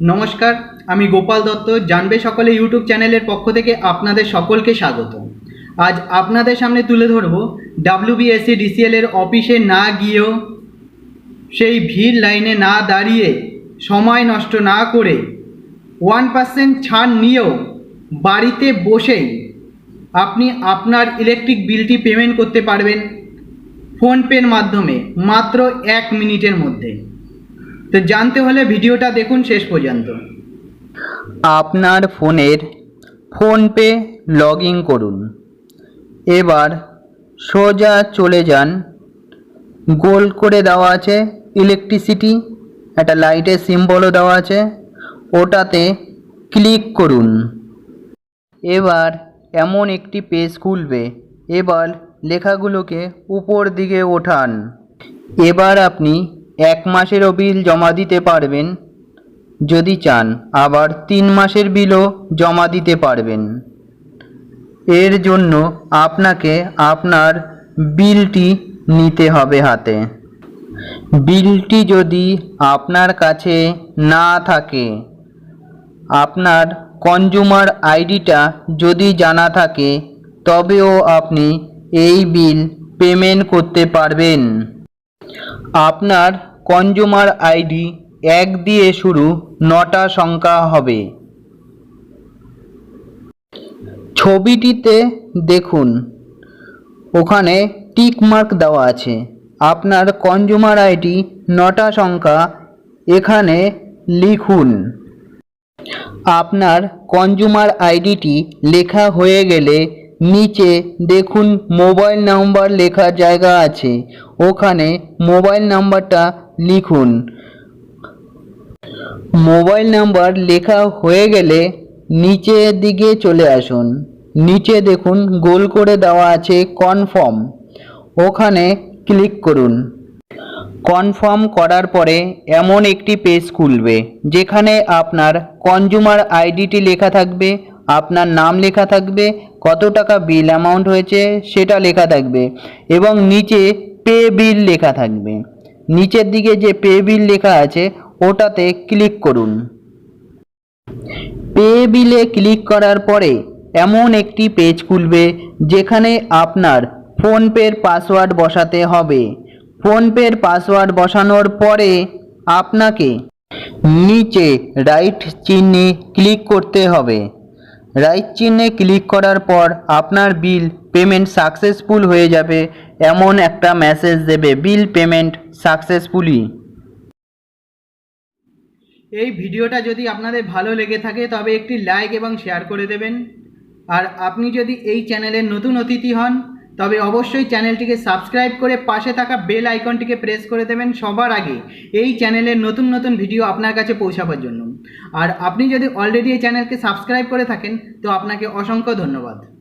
নমস্কার, আমি গোপাল দত্ত, জানবে সকলে ইউটিউব চ্যানেলের পক্ষ থেকে আপনাদের সকলকে স্বাগত। আজ আপনাদের সামনে তুলে ধরব ডাব্লিউবিএসসি ডিসিএল এর অফিসে না গিয়েও সেই ভিড় লাইনে না দাঁড়িয়ে সময় নষ্ট না করে ওয়ান পার্সেন্ট ছাড় নিয়েও বাড়িতে বসেই আপনি আপনার ইলেকট্রিক বিলটি পেমেন্ট করতে পারবেন ফোনপের মাধ্যমে মাত্র এক মিনিটের মধ্যে। তো জানতে হলে ভিডিওটা দেখুন শেষ পর্যন্ত। আপনার ফোনের ফোনপে লগ ইন করুন। এবার সোজা চলে যান। গোল করে দেওয়া আছে ইলেকট্রিসিটি একটা লাইটের সিম্বলও দেওয়া আছে। ওটাতে ক্লিক করুন। এবার এমন একটি পেজ খুলবে। এবার লেখাগুলোকে উপর দিকে ওঠান। এবার আপনি এক মাসেরও বিল জমা দিতে পারবেন। যদি চান, আবার তিন মাসের বিলও জমা দিতে পারবেন। এর জন্য আপনাকে আপনার বিলটি নিতে হবে হাতে। বিলটি যদি আপনার কাছে না থাকে, আপনার কনজুমার আইডিটা যদি জানা থাকে, তবেও আপনি এই বিল পেমেন্ট করতে পারবেন। আপনার কনজুমার আইডি এক দিয়ে শুরু নটা সংখ্যা হবে। ছবিটিতে দেখুন, ওখানে টিক মার্ক দেওয়া আছে। আপনার কনজুমার আইডি নটা সংখ্যা, এখানে লিখুন। আপনার কনজুমার আইডিটি লেখা হয়ে গেলে নিচে দেখুন মোবাইল নাম্বার লেখার জায়গা আছে। ওখানে মোবাইল নাম্বারটা লিখুন। মোবাইল নাম্বার লেখা হয়ে গেলে নিচের দিকে চলে আসুন। নিচে দেখুন গোল করে দেওয়া আছে কনফার্ম। ওখানে ক্লিক করুন। কনফার্ম করার পরে এমন একটি পেজ খুলবে, যেখানে আপনার কনজুমার আইডিটি লেখা থাকবে, আপনার নাম লেখা থাকবে কত টাকা বিল অ্যামাউন্ট হয়েছে সেটা লেখা থাকবে এবং নিচে পে বিল লেখা থাকবে। নিচের দিকে যে পে বিল লেখা আছে ওটাতে ক্লিক করুন। পে বিলে ক্লিক করার পরে এমন একটি পেজ খুলবে যেখানে আপনার ফোনপের পাসওয়ার্ড বসাতে হবে। ফোনপের পাসওয়ার্ড বসানোর পরে আপনাকে নিচে রাইট চিহ্নে ক্লিক করতে হবে। রাইট চিহ্নে ক্লিক করার পর আপনার বিল পেমেন্ট সাকসেসফুল হয়ে যাবে এমন একটা মেসেজ দেবে বিল পেমেন্ট সাকসেসফুলি এই ভিডিওটা যদি আপনাদের ভালো লেগে থাকে তবে একটি লাইক এবং শেয়ার করে দেবেন। আর আপনি যদি এই চ্যানেলের নতুন অতিথি হন তবে অবশ্যই চ্যানেলটিকে সাবস্ক্রাইব করে পাশে থাকা বেল আইকনটিকে প্রেস করে দেবেন সবার আগে এই চ্যানেলের নতুন নতুন ভিডিও আপনার কাছে পৌঁছাবার জন্য। আর আপনি যদি অলরেডি এই চ্যানেলকে সাবস্ক্রাইব করে থাকেন, তো আপনাকে অসংখ্য ধন্যবাদ।